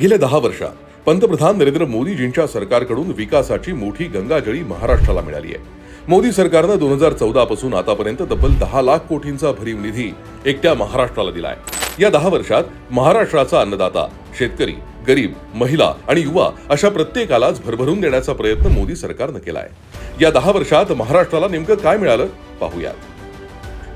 गेल्या दहा वर्षात पंतप्रधान नरेंद्र मोदीजींच्या सरकारकडून विकासाची मोठी गंगाजळी महाराष्ट्राला मिळाली आहे. मोदी सरकारनं दोन हजार चौदा पासून आतापर्यंत तब्बल दहा लाख कोटींचा भरीव निधी एकट्या महाराष्ट्राला दिलाय. या दहा वर्षात महाराष्ट्राचा अन्नदाता शेतकरी गरीब महिला आणि युवा अशा प्रत्येकालाच भरभरून देण्याचा प्रयत्न मोदी सरकारनं केलाय. या दहा वर्षात महाराष्ट्राला नेमकं काय मिळालं? पाहूयात.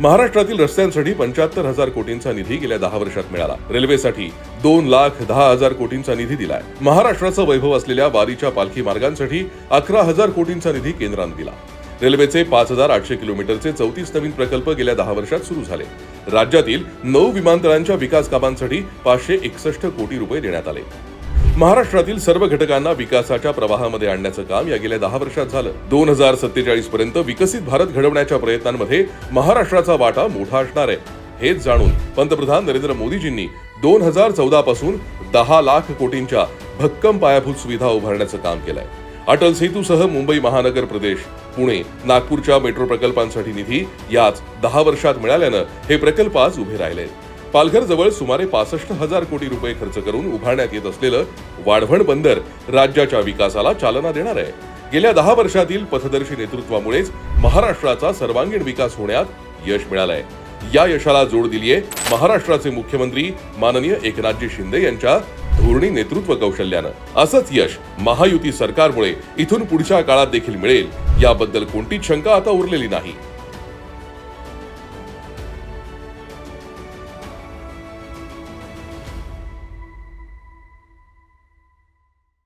महाराष्ट्रातील रस्त्यांसाठी पंच्याहत्तर हजार कोटींचा निधी गेल्या दहा वर्षात मिळाला. रेल्वेसाठी दोन लाख दहा हजार कोटींचा निधी दिलाय. महाराष्ट्राचं वैभव असलेल्या वारीच्या पालखी मार्गांसाठी अकरा हजार कोटींचा निधी केंद्रानं दिला. रेल्वेचे पाच हजार आठशे किलोमीटरचे चौतीस नवीन प्रकल्प गेल्या दहा वर्षात सुरू झाले. राज्यातील नऊ विमानतळांच्या विकास कामांसाठी पाचशे एकसष्ट कोटी रुपये देण्यात आले. महाराष्ट्रातील सर्व घटकांना विकासाच्या प्रवाहामध्ये आणण्याचं काम या गेल्या दहा वर्षात झालं. दोन हजार सत्तेचाळीस पर्यंत विकसित भारत घडवण्याच्या प्रयत्नांमध्ये महाराष्ट्राचा वाटा मोठा असणार आहे. हेच जाणून पंतप्रधान नरेंद्र मोदीजींनी दोन हजार चौदा पासून दहा लाख कोटींच्या भक्कम पायाभूत सुविधा उभारण्याचं काम केलंय. अटल सेतूसह मुंबई महानगर प्रदेश पुणे नागपूरच्या मेट्रो प्रकल्पांसाठी निधी याच दहा वर्षात मिळाल्यानं हे प्रकल्प आज उभे राहिले. पालघर जवळ सुमारे पासष्ट हजार कोटी रुपये खर्च करून उभारण्यात येत असलेलं वाढवण बंदर राज्याच्या विकासाला चालना देणार आहे. गेल्या दहा वर्षातील पथदर्शी नेतृत्वामुळेच महाराष्ट्राचा सर्वांगीण विकास होण्यात यश मिळालंय. या यशाला जोड दिलीये महाराष्ट्राचे मुख्यमंत्री माननीय एकनाथजी शिंदे यांच्या धोरणी नेतृत्व कौशल्यानं. असंच यश महायुती सरकारमुळे इथून पुढच्या काळात देखील मिळेल. याबद्दल कोणतीच शंका आता उरलेली नाही.